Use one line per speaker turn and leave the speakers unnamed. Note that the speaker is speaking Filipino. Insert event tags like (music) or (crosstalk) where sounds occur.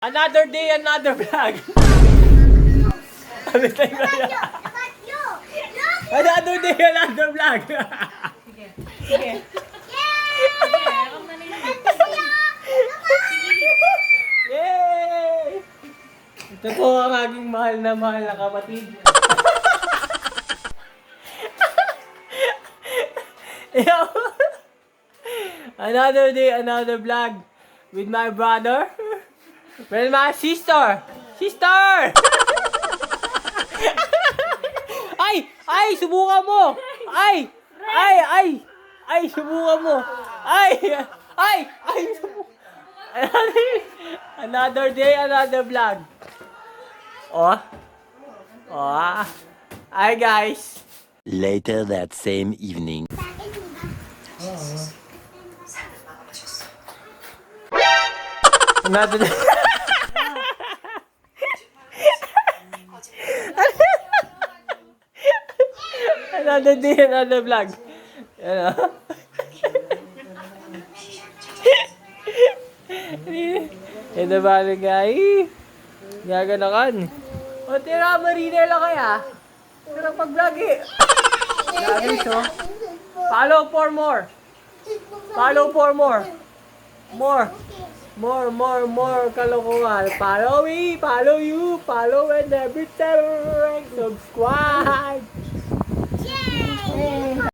Another day, another vlog. Na yan. Another day, another vlog. Yay! Ito po ang aking mahal na mahal na kapatid. Another day, another vlog with my brother. With my sister. Sister! (laughs) ay! Ay! Subukan mo! Ay! Ay! Ay! Ay! Subukan mo! Ay! Ay! Ay! subu- Another day, another vlog. Oh. Oh. Hi guys.
Later that same evening.
Another day. Another day, another vlog. Ano? Ito ba na guy? Gaganakan. O tira, marina lang kaya. Tira pag-vlog eh. Grabe so. Follow for more. Follow for more. More. More, more, more kalokohan. Follow me, follow you, follow and every time subscribe.